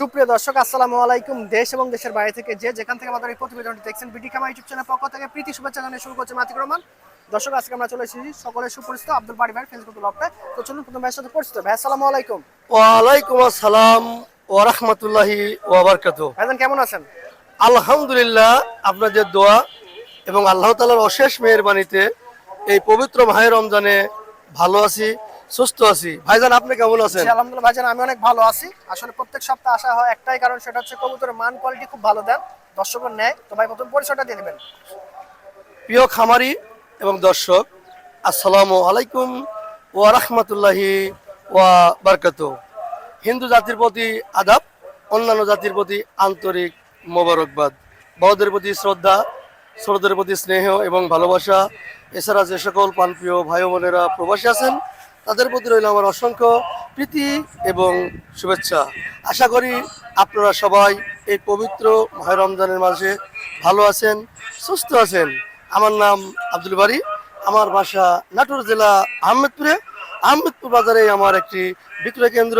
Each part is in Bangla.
সুপ্রিয় দর্শক আসসালামু আলাইকুম। দেশ এবং দেশের বাইরে থেকে যে যেখান থেকে আমাদের এই প্রতিবেদনটি দেখছেন বিডি খামা ইউটিউব চ্যানেল পক্ষ থেকে প্রীতি শুভেচ্ছা জানিয়ে শুরু করছে মাতিক রহমান। দর্শক আজকে আমরা চলে এসেছি সকলের সুপরিচিত আব্দুল বাড়ি ভাই ফেসবুক ব্লগটা তো চলুন প্রথম ভাইয়ের সাথে পরিচিত। ভাই আসসালামু আলাইকুম। ওয়ালাইকুম আসসালাম ওয়া রাহমাতুল্লাহি ওয়া বারাকাতুহু। ভাইজান কেমন আছেন? আলহামদুলিল্লাহ আপনাদের দোয়া এবং আল্লাহ তাআলার অশেষ মেহেরবানিতে এই পবিত্র মাহে রমজানে ভালো আছি। সুস্থ আছি। ভাইজান আপনি কেমন আছেন? আলহামদুলিল্লাহ ভাইজান আমি অনেক ভালো আছি। আসলে প্রত্যেক সপ্তাহে আসা হয় একটাই কারণ সেটা হচ্ছে কবুতরের মান কোয়ালিটি খুব ভালো দেন দর্শকের নেয়। তো ভাই প্রথম পরিচয়টা দিয়ে দেবেন। প্রিয় খামারি এবং দর্শক আসসালামু আলাইকুম ওয়া রাহমাতুল্লাহি ওয়া বারাকাতুহু। হিন্দু জাতির প্রতি আদাব অন্যান্য জাতির প্রতি আন্তরিক মোবারকবাদ। বড়দের প্রতি শ্রদ্ধা ছোটদের প্রতি স্নেহ এবং ভালোবাসা। এছাড়া যে সকল প্রাণপ্রিয় ভাই বোনেরা প্রবাসী আছেন তাদের প্রতি রইল আমার অসংখ্য প্রীতি এবং শুভেচ্ছা। আশা করি আপনারা সবাই এই পবিত্র মাহে রমজানের মাঝে ভালো আছেন সুস্থ আছেন। আমার নাম আব্দুল বাড়ি আমার বাসা নাটোর জেলা আহমেদপুরে। আহমেদপুর বাজারে আমার একটি বিক্রয় কেন্দ্র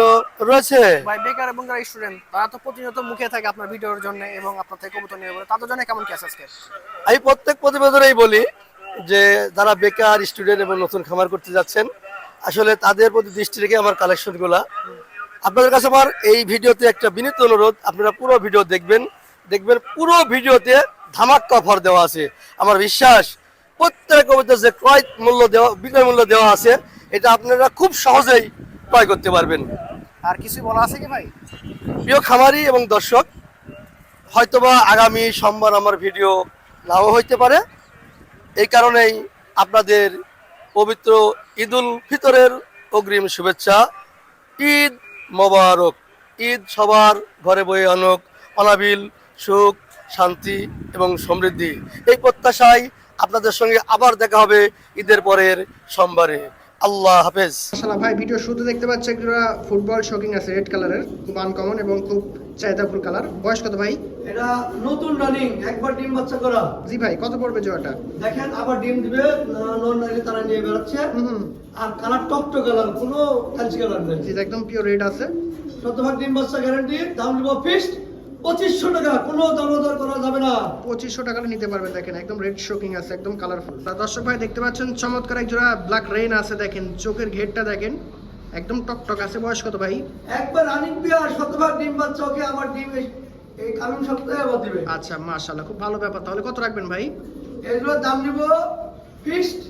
রয়েছে। ভাই বেকার এবং যারা স্টুডেন্ট তারা তো প্রতিনিয়ত মুখে থাকে আপনার ভিডিওর জন্য এবং আপনার থেকে কবুতর নিয়ে তাদের জন্য কেমন কি আছে আজকে? আমি প্রত্যেক প্রতিবেদনেই বলি যে যারা বেকার স্টুডেন্ট এবং নতুন খামার করতে যাচ্ছেন আসলে তাদের প্রতি দৃষ্টি রেখে আমার কালেকশনগুলা আপনাদের কাছে আমার এই ভিডিওতে একটা বিনীত অনুরোধ আপনারা পুরো ভিডিও দেখবেন। দেখবেন পুরো ভিডিওতে ধামাক্কা অফার দেওয়া আছে। আমার বিশ্বাস প্রত্যেক কবিতা যে ক্রয় মূল্য দেওয়া বিক্রয় মূল্য দেওয়া আছে এটা আপনারা খুব সহজেই ক্রয় করতে পারবেন। আর কিছু বলা আছে কি ভাই? প্রিয় খামারি এবং দর্শক হয়তোবা আগামী সোমবার আমার ভিডিও নাও হইতে পারে। এই কারণেই আপনাদের পবিত্র ঈদুল ফিতরের অগ্রিম শুভেচ্ছা। ঈদ মোবারক। ঈদ সবার ঘরে বয়ে আনক। অনাবিল সুখ, শান্তি এবং সমৃদ্ধি। এই প্রত্যাশায় আপনাদের সঙ্গে আবার দেখা হবে ঈদের পরের সোমবারে। আল্লাহ হাফেজ। মাশাআল্লাহ ভাই ভিডিও শুরুতে দেখতে পাচ্ছি একটা ফুটবল শকিং আছে রেড কালারের খুব আনকমন এবং খুব চাহিদাফুল কালার বয়স কত ভাই? এটা নতুন রানিং একবার ডিম বাচ্চা করা। জি ভাই কত পড়বে জোড়াটা? দেখেন আবার ডিম দিবে নন নারী তারা নিয়ে বেড়াচ্ছে। আর কালার টকটো কালার কোনো কালচি কালার নেই। জি একদম পিওর রেড আছে। শতভাগ ডিম বাচ্চা গ্যারান্টি দাম দিব ফিক্সড পঁচিশশো টাকা কোনো দামোদর করা যাবে না। পঁচিশশো টাকা নিতে পারবেন দেখেন একদম রেড শোকিং আছে একদম কালারফুল দর্শক ভাই দেখতে পাচ্ছেন চমৎকার এক জোড়া ব্ল্যাক রেইন আছে দেখেন চোখের ঘেরটা দেখেন একদম টকটক আছে বয়স কত ভাই? একবার রানিং শতভাগ ডিম বাচ্চা ওকে আমার ডিম এই- কারণ সপ্তাহে আবার দিবে। আচ্ছা মাশাআল্লাহ খুব ভালো ব্যাপার তাহলে কত রাখবেন ভাই? এগুলোর দাম নিব ফিক্সড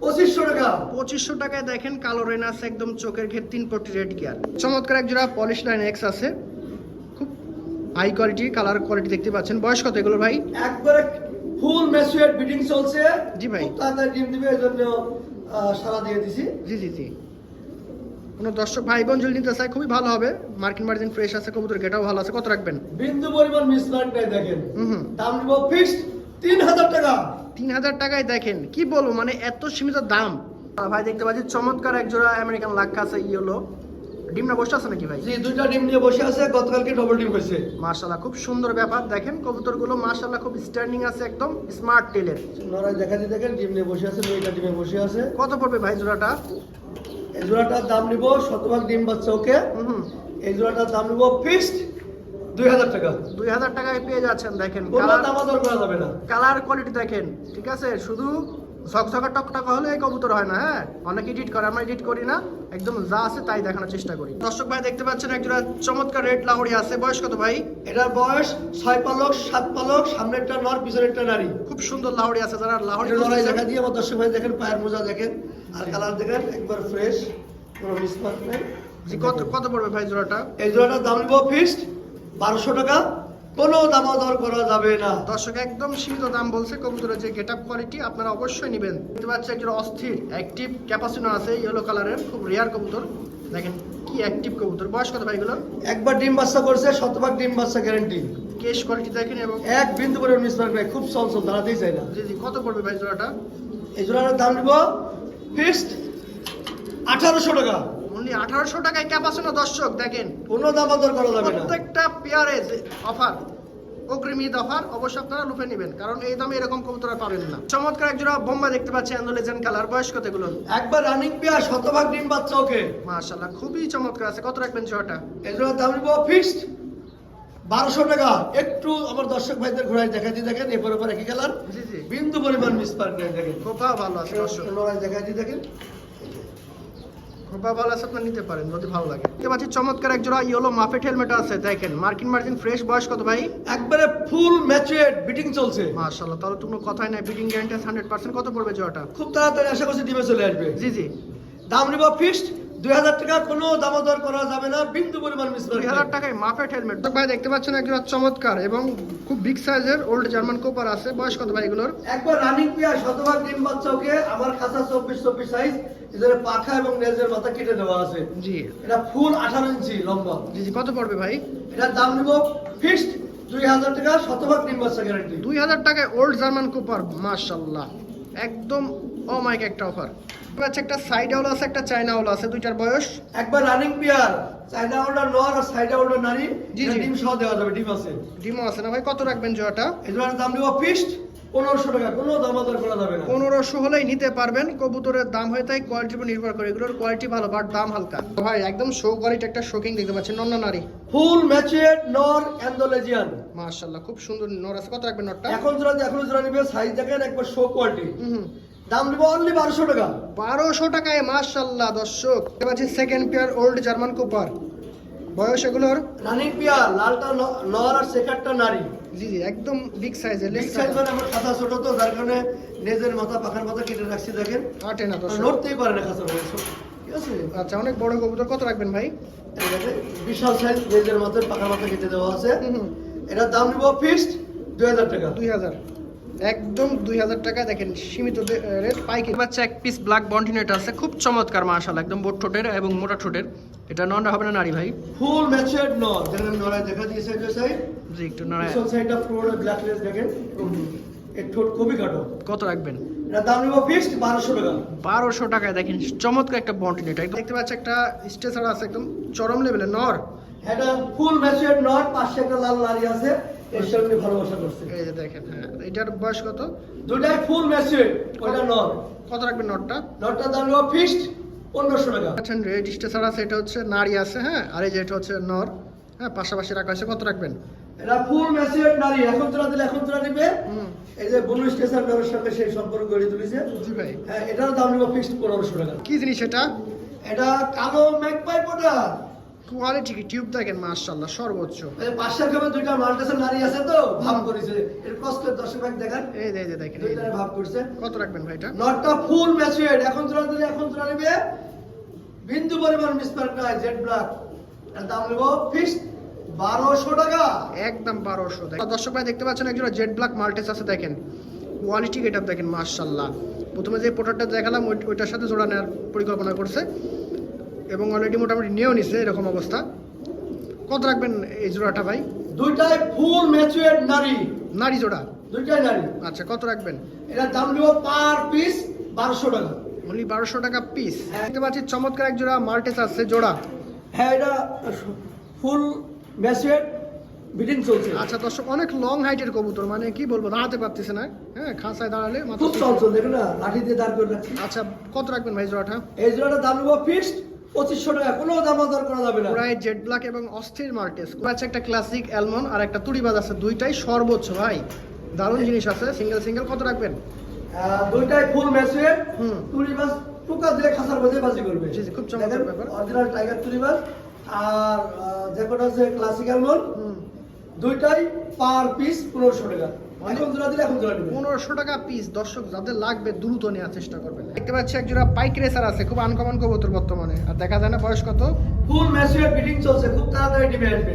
পঁচিশশো টাকা। পঁচিশশো টাকায় দেখেন কালো রেন আছে একদম চোখের ঘের তিন পট্টি রেড গিয়ার চমৎকার এক জোড়া পলিশ লাইন এক্স আছে। হাই কোয়ালিটি কালার কোয়ালিটি দেখতে পাচ্ছেন। বয়স কত এগুলো ভাই? একবারে ফুল ম্যাচুয়ার বিডিং চলছে। জি ভাই। তাড়াতাড়ি ডিম দিবে এই জন্য আহ, সারা দিয়ে দিছি। জি জি জি। কোনো দর্শক ভাই বোন যদি নিতে চায় খুবই ভালো হবে। মার্কিন মার্জিন ফ্রেশ আছে কবুতর গেটাও ভালো আছে। কত রাখবেন? বিন্দু পরিমাণ মিসমার্ক নাই দেখেন। হুম দাম নিব ফিক্সড তিন হাজার টাকা। তিন হাজার টাকায় দেখেন কি বলব মানে এত সীমিত দাম। ভাই দেখতে পাচ্ছি চমৎকার এক জোড়া আমেরিকান লাক্কা আছে ইয়েলো ডিমটা বসে আছে নাকি ভাই? জি দুইটা ডিম নিয়ে বসে আছে গতকালকে ডবল ডিম হয়েছে। খুব সুন্দর ব্যাপার। দেখেন কবুতরগুলো খুব স্ট্যান্ডিং আছে একদম স্মার্ট টেলের নরাই দেখা দিয়ে দেখেন ডিম নিয়ে বসে আছে দুইটা ডিমে বসে আছে। কত পড়বে ভাই জোড়াটা? এই জোড়াটার দাম নিব শতভাগ ডিম বাচ্চা ওকে? এই জোড়াটার দাম নিব ফিক্সড দুই হাজার টাকা। দুই হাজার টাকায় পেয়ে যাচ্ছেন দেখেন। কালার করা যাবে না। কালার কোয়ালিটি দেখেন ঠিক আছে? শুধু ঝকঝকা টকটকা হলে এই কবুতর হয় না হ্যাঁ? অনেক এডিট করে আমরা এডিট করি না একদম যা আছে তাই দেখানোর চেষ্টা করি। দর্শক ভাই দেখতে পাচ্ছেন একজোড়া চমৎকার রেড লাহড়ি আছে। বয়স কত ভাই? এটার বয়স ছয় পালক সাত পালক সামনেরটা নর পিছনেরটা নারী। খুব সুন্দর লাহড়ি আছে যারা লাহড়ি লড়াই দেখা দিয়ে আমার দর্শক ভাই দেখেন পায়ের মোজা দেখেন আর কালার দেখেন একবার ফ্রেশ কোনো মিসমার্ক নেই কত কত পড়বে ভাই জোড়াটা? এই জোড়াটার দাম নিব ফিক্সড বারোশো টাকা কোনো দামাদর করা যাবে না। দর্শক একদম সীমিত দাম বলছে কবুতরের যে গেট আপ কোয়ালিটি আপনারা অবশ্যই নেবেন। দেখতে পাচ্ছি একজন অস্থির অ্যাক্টিভ ক্যাপাসিনো আছে ইয়েলো কালারের খুব রেয়ার কবুতর। দেখেন কি অ্যাক্টিভ কবুতর। বয়স কত ভাই এগুলো একবার ডিম বাচ্চা করছে শতভাগ ডিম বাচ্চা গ্যারান্টি কেশ কোয়ালিটি দেখেন এবং এক বিন্দু করে মিসমার্ক নেই খুব চঞ্চল দাঁড়াতেই চাই না। জি জি কত পড়বে ভাই জোড়াটা? এই জোড়াটার দাম নিব ফিক্সড আঠারোশো টাকা। অনলি আঠারোশো টাকায় ক্যাপাসিনো দর্শক দেখেন। কোনো দামাদর করা যাবে না। প্রত্যেকটা পেয়ারে অফার অগ্রিম ঈদ অফার অবশ্যই আপনারা লুফে নেবেন কারণ এই দামে এরকম কবুতর পাবেন না। চমৎকার একজোড়া বোম্বা দেখতে পাচ্ছি অ্যান্ডোলেজেন্ট কালার বয়স কত এগুলো? একবার রানিং পেয়ার শতভাগ ডিম বাচ্চা ওকে। খুবই চমৎকার আছে। কত রাখবেন জোড়াটা? এই দাম নিব ফিক্সড বারোশো টাকা। একটু আমার দর্শক ভাইদের ঘোড়ায় দেখা দিয়ে দেখেন এরপর পর একই কালার বিন্দু পরিমাণ মিস পার দেখেন। খোপা ভালো আছে দর্শক। দেখা দিয়ে দেখেন। ভালো আছে আপনার নিতে পারেন যদি ভালো লাগে। দেখতে পাচ্ছি চমৎকার এক জোড়া ইয়েলো মাফেট হেলমেট আছে দেখেন। মার্কিন মার্জিন ফ্রেশ বয়স কত ভাই? একবারে ফুল ম্যাচুয়েট বিটিং চলছে। মাশাআল্লাহ তাহলে কোনো কথাই নাই বিটিং গ্যারান্টি হান্ড্রেড পার্সেন্ট কত পড়বে জোড়াটা? খুব তাড়াতাড়ি আশা করছি ডিমে চলে আসবে। জি জি। দাম নিব ফিক্সড দুই হাজার টাকা কোনো দামোদর করা যাবে না বিন্দু পরিমাণ মিস দুই হাজার টাকায় মাফেট হেলমেট ভাই দেখতে পাচ্ছেন একজন চমৎকার এবং খুব বিগ সাইজের ওল্ড জার্মান কোপার আছে। বয়স কত ভাই এগুলোর? একবার রানিং পিয়া শতভাগ ডিম বাচ্চাকে আমার কাঁচা চব্বিশ চব্বিশ সাইজ এদের পাখা এবং মাথা কেটে দেওয়া আছে। জি। এটা ফুল আঠারো ইঞ্চি লম্বা। জি জি কত পড়বে ভাই? এটার দাম নিব ফিক্সড দুই হাজার টাকা শতভাগ ডিম বাচ্চা গ্যারান্টি দুই হাজার টাকায় ওল্ড জার্মান কোপার মাশাল্লাহ একদম অমাইক একটা অফার আচ্ছা একটা সাইড আউল আছে একটা চাইনা আউল আছে দুইটার বয়স। একবার রানিং পিয়ার চাইনা ওল্ডার নর আর সাইড ওল্ডার নারী জি। ডিম সহ দেওয়া যাবে ডিম আছে। ডিমো আছে না ভাই? কত রাখবেন জোড়াটা? জন্য দাম নিব ফিক্সড পনেরোশো টাকা কোনো দামাদার করা যাবে না। পনেরোশো হলেই নিতে পারবেন কবুতরের দাম হয়ে তাই কোয়ালিটির উপর নির্ভর করে এগুলোর কোয়ালিটি ভালো বাট দাম হালকা। ভাই একদম শো কোয়ালিটি একটা শোকিং দেখতে পাচ্ছেন নন্না নারী? ফুল ম্যাচুয়েট নর অ্যান্ডোলেজিয়ান মাশাল্লাহ খুব সুন্দর নর আছে। কত রাখবেন এখন যারা এখন যারা নিবে সাইজ দেখেন একবার শো কোয়ালিটি হুম। দাম নিব অনলি বারোশো টাকা। বারোশো টাকায় মাশাল্লাহ দর্শক। দেখতে পাচ্ছি second pair old German cooper বয়স এগুলোর? রানিং পিয়ার লালটা নর আর সেকারটা নারী। জি জি একদম বিগ সাইজের বিগ সাইজ মানে আমার খাতা ছোট তো যার কারণে লেজের মাথা পাখার মাথা কেটে রাখছি দেখেন। আটে না দর্শক। নড়তেই পারে না খাঁচা ঠিক আছে? আচ্ছা অনেক বড় কবুতর কত রাখবেন ভাই? বিশাল সাইজ লেজের মাথা পাখার মাথা কেটে দেওয়া আছে। এটার দাম নিব ফিক্সড দুই হাজার টাকা। দুই হাজার। একদম দুই হাজার টাকা দেখেন সীমিত রেট পাইকারি। বাচ্চা এক পিস ব্ল্যাক বন্টিনেট আছে খুব চমৎকার মাশাল একদম বোট ঠোঁটের এবং মোটা ঠোঁটের। এটা ননটা হবে না নারী ভাই? ফুল ম্যাচুয়ার্ড নর দেখেন দেখা দিয়েছে যে সাইড জি একটু নারায় পিছন সাইডটা পুরো ব্ল্যাক লেজ দেখেন এর ঠোঁট খুবই কাটো কত রাখবেন? এটার দাম নিব ফিক্সড বারোশো টাকা। বারোশো টাকায় দেখেন চমৎকার একটা বন্টিনেট একদম দেখতে পাচ্ছি একটা স্টেসার আছে একদম চরম লেভেলের নর। এটা ফুল ম্যাচুয়ার্ড নর পাশে একটা লাল নারী আছে। এর সঙ্গে ভালোবাসা করছে। এই যে দেখেন হ্যাঁ এটার বয়স কত? দুটাই ফুল ম্যাচুয়ার্ড ওটা নর। কত রাখবেন নটটা? নটটার দাম নিব ফিক্সড পনেরোশো টাকা। আচ্ছা রেড স্টেসার আছে এটা হচ্ছে নারী আছে হ্যাঁ আর এই যে এটা হচ্ছে নর হ্যাঁ পাশাপাশি রাখা হয়েছে কত রাখবেন? এটা ফুল ম্যাচুয়ার্ড নারী। এখন তোরা দিলে এখন তোরা হুম। এই যে বনু স্টেশন ব্যবসার সঙ্গে সেই সম্পর্ক গড়ে তুলেছে। জি ভাই। হ্যাঁ এটার দাম নিব ফিক্সড পনেরোশো টাকা। কি জিনিস এটা? এটা কালো ম্যাকপাই পোটা। কোয়ালিটি কি টিউব দেখেন মাশাআল্লাহ সর্বোচ্চ। এই দুইটা মাল্টেসের নারী আছে তো ভাব করেছে। এর কষ্ট দর্শক ভাই দেখান। এই যে দেখেন এই ভাব করছে। কত রাখবেন ভাই এটা? নটটা ফুল ম্যাচুয়ার্ড এখন দিলে এখন নিবে। বিন্দু পরিমাণ মিসমার্ক নাই জেড ব্ল্যাক এর দাম নেব বারোশো টাকা। একদম বারোশো। দর্শক ভাই দেখতে পাচ্ছেন একজন জেড ব্ল্যাক মাল্টেস আছে দেখেন। কোয়ালিটি গেট দেখেন মাশাআল্লাহ। প্রথমে যে পোটারটা দেখালাম ওইটার সাথে জোড়া নেওয়ার পরিকল্পনা করছে। এবং অলরেডি মোটামুটি নিয়েও নিছে এরকম অবস্থা। কত রাখবেন এই জোড়াটা ভাই? দুইটাই ফুল ম্যাচুয়ার্ড নারী। নারী জোড়া? দুইটাই নারী। আচ্ছা কত রাখবেন? এটার দাম নেব পার পিস বারোশো টাকা। অনলি বারোশো টাকা পিস দেখতে পাচ্ছি চমৎকার এক জোড়া মাল্টেস আছে জোড়া। হ্যাঁ এটা ফুল ম্যাচুয়ার্ড বিডিং চলছে। আচ্ছা দর্শক অনেক লং হাইটের কবুতর মানে কি বলব দাঁড়াতে পারতেছে না। হ্যাঁ খাঁচায় দাঁড়ালে খুব চলছে দেখুন না লাঠি দিয়ে দাঁড় করে রাখছি। আচ্ছা কত রাখবেন ভাই জোড়াটা? এই জোড়াটা দাম নেব ফিক্সড পঁচিশশো টাকা কোনো দাম দর করা যাবে না। পুরাই জেড ব্ল্যাক এবং অস্থির মাল্টেস আছে একটা ক্লাসিক অ্যালমন আর একটা তুড়িবাজ আছে দুইটাই সর্বোচ্চ ভাই। দারুণ জিনিস আছে সিঙ্গেল সিঙ্গেল কত রাখবেন? দুইটাই ফুল। তুলি মাছ টুকা দিলে খাসার মধ্যে বাজি করবে। খুব চমৎকার ব্যাপার। অরিজিনাল টাইগার মাছ আর যে কটা আছে ক্লাসিক্যাল মন হুম। দুইটাই পার পিস পনেরোশো টাকা। পনেরোশো টাকা পিস দর্শক যাদের লাগবে দ্রুত নেওয়ার চেষ্টা করবেন। দেখতে পাচ্ছি এক জোড়া পাইক রেসার আছে খুব আনকমন কবুতর বর্তমানে। আর দেখা যায় না বয়স কত? ফুল ম্যাচুয়ার্ড বিডিং চলছে খুব তাড়াতাড়ি ডিমে আসবে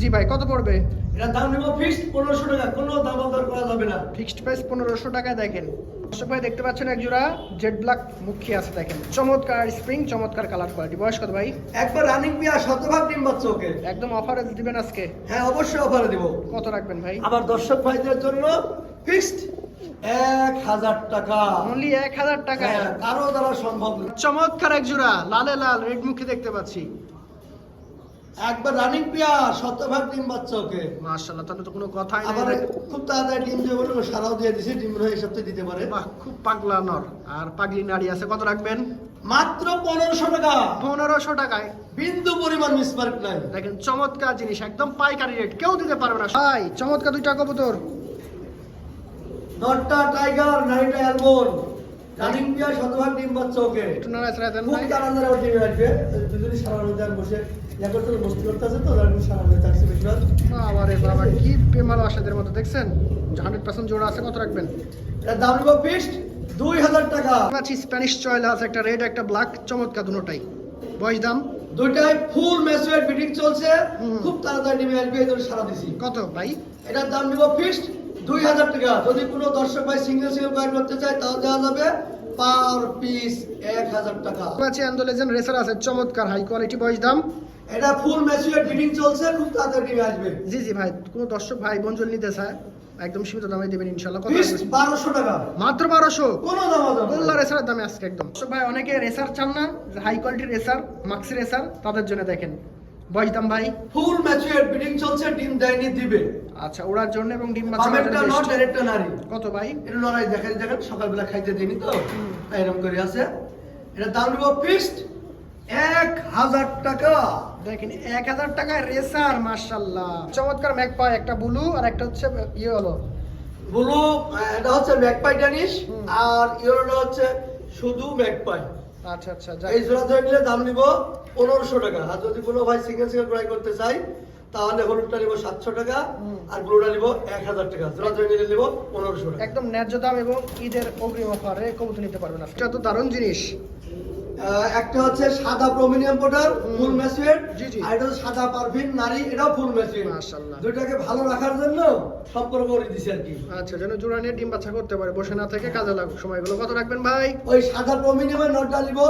জি ভাই কত পড়বে? এটা দাম নেব ফিক্সড পনেরোশো টাকা কোনো দাম দর করা যাবে না। ফিক্সড প্রাইস পনেরোশো টাকায় দেখেন। দর্শক ভাই দেখতে পাচ্ছেন এক জোড়া জেড ব্ল্যাক মুখী আছে দেখেন। চমৎকার স্প্রিং চমৎকার কালার কোয়ালিটি বয়স কত ভাই? একবার রানিং পিয়া শতভাগ ডিম পাচ্ছে ওকে। একদম অফারে দিবেন আজকে। হ্যাঁ অবশ্যই অফারে দেবো। কত রাখবেন ভাই? আমার দর্শক ভাইদের জন্য ফিক্সড এক হাজার টাকা। অনলি এক হাজার টাকা হ্যাঁ, কারও দ্বারা সম্ভব চমৎকার এক জোড়া লালে লাল রেড মুখী দেখতে পাচ্ছি। একবার রানিং পিয়া শতভাগ ডিম বাচ্চা ওকে মাশাআল্লাহ তাহলে তো কোনো কথাই আবার খুব তাড়াতাড়ি ডিম দিয়ে বলে সারাও দিয়ে দিছে ডিম এই সপ্তাহে দিতে পারে। বাহ খুব পাগলা নর। আর পাগলি নারী আছে কত রাখবেন? মাত্র পনেরোশো টাকা। পনেরোশো টাকায়। বিন্দু পরিমাণ মিসমার্ক নাই। দেখেন চমৎকার জিনিস একদম পাইকারি রেট কেউ দিতে পারবে না। ভাই চমৎকার দুইটা কবুতর। নটটা টাইগার নাইটা অ্যালমন রানিং দিয়া শতভাগ ডিম বাচ্চা ওকে একটু নাড়ায় চাড়ায় দেন খুব তাড়াতাড়ি ডিমে আসবে। দুজনই সারা রোজা বসে করতে বসতে করতে আছে তো যার জন্য সারা রোজা থাকছে বেশিরভাগ বাবা রে বাবা কি প্রেমাল আসাদের মতো দেখছেন? হান্ড্রেড পার্সেন্ট জোড়া আছে কত রাখবেন? এটার দাম নিব ফিক্সড দুই হাজার টাকা। স্প্যানিশ চয়লা আছে একটা রেড একটা ব্ল্যাক চমৎকার দুটোটাই। বয়স দাম? দুইটাই ফুল ম্যাচুয়ার বিডিং চলছে। খুব তাড়াতাড়ি ডিমে আসবে এই জন্য সারা দিছি। কত ভাই? এটার দাম নিব ফিক্সড দুই হাজার টাকা। যদি কোনো দর্শক ভাই সিঙ্গেল সিঙ্গেল ক্রয় করতে চায় তাও দেওয়া যাবে পার পিস এক হাজার টাকা। আছে অ্যান্ডোলেজেন রেসার আছে চমৎকার হাই কোয়ালিটি বয়স দাম? এটা ফুল ম্যাচুয়ার বিডিং চলছে খুব তাড়াতাড়ি ডিমে আসবে। জি জি ভাই কোনো দর্শক ভাই বঞ্জল নিতে চায় একদম সীমিত দামে দেবেন ইনশাল্লাহ কত ফিক্সড রাখবেন? বারোশো টাকা। মাত্র বারোশো? কোনো দাম হবে। মোল্লা রেসারের দামে আজকে একদম। দর্শক ভাই অনেকে রেসার চান না হাই কোয়ালিটির রেসার মাক্সি রেসার তাদের জন্য দেখেন। বয়স দাম ভাই? ফুল ম্যাচুয়ার বিডিং চলছে ডিম দেয়নি দিবে। আচ্ছা ওড়ার জন্য এবং ডিম বাচ্চা করার নট ডাইরেক্টটা নারী। কত ভাই? এটা লড়াই দেখেন দেখেন সকালবেলা খাইতে দিইনি তো এরকম করে আছে। এটা দাম নিব ফিক্সড এক হাজার টাকা। দেখেন এক হাজার টাকায় রেসার মার্শাল্লাহ চমৎকার ম্যাক পায় একটা ব্লু আর একটা হচ্ছে ইয়ে হলো। ব্লু এটা হচ্ছে ম্যাকপাই হুম। আর ইয়েলোটা হচ্ছে শুধু ম্যাকপাই আচ্ছা আচ্ছা। এই জোড়া ধরে নিলে দাম নিব পনেরোশো টাকা। আর যদি কোনো ভাই সিঙ্গেল সিঙ্গেল ক্রয় করতে চাই তাহলে হলুদটা নিব সাতশো টাকা আর ব্লুটা নিব এক হাজার টাকা। জোড়া ধরে নিলে নিব পনেরোশো টাকা। একদম ন্যায্য দাম এবং ঈদের অগ্রিম অফারে কবুতর নিতে পারবেন এটা তো দারুণ জিনিস। একটা হচ্ছে সাদা প্রোমিনিয়াম পাউডার। ফুল ম্যাচুয়েট। আর এটা সাদা পারফিন নারী এটাও ফুল ম্যাচুয়েট মাশাআল্লাহ। দুইটাকে ভালো রাখার জন্য সম্পর্ক করে দিছি আর কি আচ্ছা যেন জোড়া নিয়ে ডিম বাচ্চা করতে পারে বসে না থেকে কাজে লাগুক সময়গুলো কত রাখবেন ভাই ওই সাদা প্রোমিনিয়ামের নটটা নিব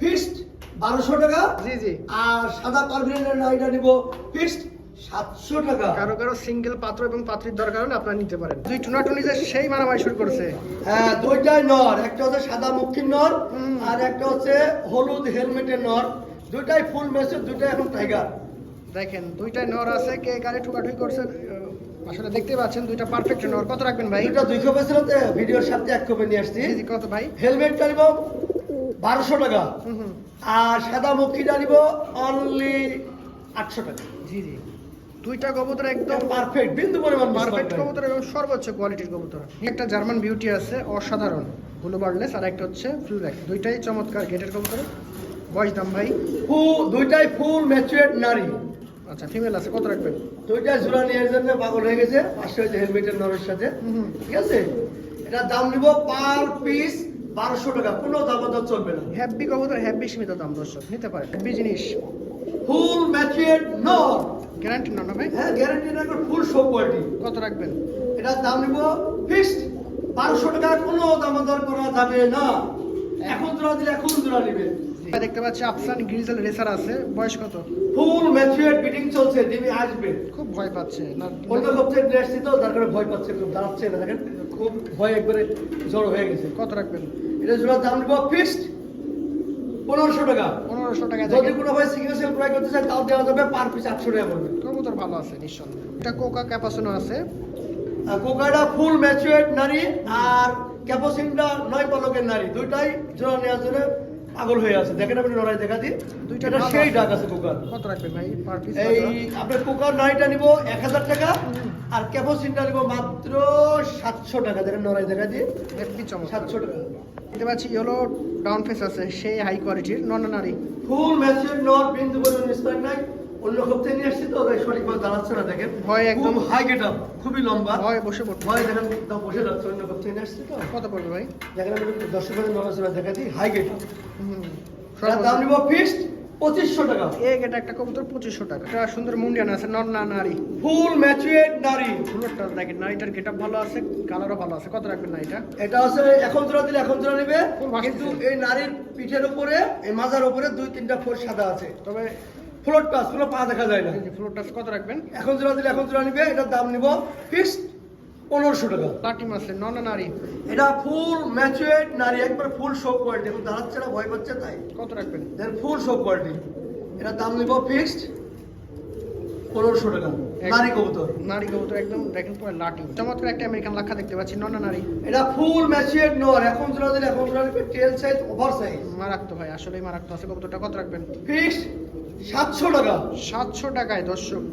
ফিক্সড বারোশো টাকা জি জি আর সাদা পারফিনের নাইটা নিব ফিক্সড সাতশো টাকা। কারও কারও সিঙ্গেল পাত্র এবং পাত্রীর দরকার হলে আপনারা নিতে পারেন। দুই টুনাটুনি যে সেই মারামারি শুরু করছে। হ্যাঁ দুইটাই নর একটা হচ্ছে সাদা মুখির নর। আর একটা হচ্ছে হলুদ হেলমেটের নর। দুইটাই ফুল ম্যাচুর দুইটাই এখন টাইগার দেখেন দুইটাই নর আছে কে কারে ঠুকাঠুকি করছে আসলে দেখতে পাচ্ছেন দুইটা পারফেক্ট নর। কত রাখবেন ভাই? দুইটা দুই কপি ছিল তো ভিডিওর সাথে এক কপি নিয়ে আসছি। কত ভাই? হেলমেটটা নিব বারোশো টাকা। আর সাদা মুখিটা নিব অনলি আটশো টাকা। জি জি। দুইটা কবুতর একদম পারফেক্ট বিন্দু পরিমাণ পারফেক্ট কবুতর এবং সর্বোচ্চ কোয়ালিটির কবুতর। একটা জার্মান বিউটি আছে অসাধারণ। ব্লু বার্ডলেস আর একটা হচ্ছে ফ্লুব্যাক দুইটাই চমৎকার গেটের কবুতর। বয়স দাম ভাই? দুইটাই ফুল ম্যাচুয়েট নারী। আচ্ছা ফিমেল আছে কত রাখবেন? দুইটাই জোড়া নেওয়ার জন্য পাগল হয়ে গেছে। পাঁচশো হয়েছে হেলমেটের নরের সাথে। ঠিক আছে? এটা দাম নিব পার পিস বারোশো টাকা। কোনো দাম দর চলবে না। হ্যাপি কবুতর হ্যাপি সীমিত দাম দর্শক। নিতে পারে হ্যাপি জিনিস। ফুল ম্যাচুয়েট নর গ্যারান্টি না না ভাই? হ্যাঁ গ্যারান্টি না ফুল শো কোয়ালিটি কত রাখবেন? এটার দাম নিব ফিক্সড বারোশো টাকা কোনো দাম দর করা যাবে না। এখন জোড়া দিলে এখন জোড়া নিবে। দেখতে পাচ্ছি আফসান গ্রিজেল রেসার আছে। বয়স কত? ফুল ম্যাচুয়েট বিডিং চলছে দিবি আসবে। খুব ভয় পাচ্ছে। না অন্য সবচেয়ে ড্রেস তো তার কারণে ভয় পাচ্ছে খুব দাঁড়াচ্ছে না। দেখেন খুব ভয় একবারে জড়ো হয়ে গেছে। কত রাখবেন? এটা জোড়া দাম নিব ফিক্সড পনেরোশো টাকা। পনেরোশো টাকা যদি কোনো ভাই সিঙ্গেল ক্রয় করতে চায় তাও দেওয়া যাবে পার পিস আটশো টাকা পড়বে কবুতর ভালো আছে নিঃসন্দেহে। এটা কোকা ক্যাপাসনো আছে। আর কোকাটা ফুল ম্যাচুয়েট নারী আর ক্যাপোসিনটা নয় পলকের নারী। দুইটাই জোড়া নেওয়ার জন্য পাগল হয়ে আছে। দেখেন আপনি লড়াই দেখা দিই দুইটা সেই ডাক আছে কোকার কত রাখবেন ভাই? পার পিস এই আপনার কোকার নারীটা নিব এক হাজার টাকা আর ক্যাপোসিনটা নিব মাত্র সাতশো টাকা। দেখেন লড়াই দেখা চমৎকার। সাতশো টাকা। দেখতে পাচ্ছি ইয়েলো ডাউন ফেস আছে সেই হাই কোয়ালিটির নন নারি ফুল ম্যাচিউর নট বিন্দু পরিমাণ স্পাইক নাই। অন্য সপ্তাহে নিয়ে আসছি তো তাই সঠিকভাবে দাঁড়াচ্ছে না দেখেন। ভয় একদম- হাই গেট আপ খুবই লম্বা। ভয় বসে পড়ছে ভয় দেখেন তো বসে যাচ্ছে অন্য সপ্তাহে নিয়ে আসছি তো। কত পড়বে ভাই? দেখেন আমি দর্শক নড়াচড়া দেখা দিই হাই গেট আপ সরাসরি দাম নিব ফিক্সড পঁচিশশো টাকা। এক এটা একটা কবুতর পঁচিশশো টাকা। এটা সুন্দর মুন্ডিয়ান আছে নন না নারী। ফুল ম্যাচুয়েট নারী। দেখেন নারীটার গেট ভালো আছে কালারও ভালো আছে। কত রাখবেন নারীটা? এটা হচ্ছে এখন জোড়া দিলে এখন জোড়া নিবে। কিন্তু এই নারীর পিঠের উপরে এই মাজার উপরে দুই তিনটা ফোর সাদা আছে। তবে ফ্লোট পাস পা দেখা যায় না। ফ্লোরটা কত রাখবেন? এখন জোড়া দিলে এখন জোড়া নিবে এটার দাম নিব ফিক্সড পনেরোশো টাকা। নন নারী। এটা ফুল ম্যাচুয়েট নারী একবার ফুল শো কোয়ালিটি এখন দাঁড়াচ্ছে না ভয় পাচ্ছে তাই। কত রাখবেন? দেন ফুল শো কোয়ালিটি এটার দাম নিব ফিক্সড পনেরোশো টাকা। নারী কবুতর। নারী কবুতর একদম দেখেন পুরো লাটি চমৎকার একটা আমেরিকান লাক্ষা দেখতে পাচ্ছি নন নারী। এটা ফুল নর এখন জোড়া দিলে এখন জোড়া দিলে টেল সাইজ ওভার সাইজ মারাত্মক ভাই আসলেই মারাত্মক। আছে কবুতরটা কত রাখবেন? ফিক্স সাতশো টাকা। সাতশো টাকায় দর্শক।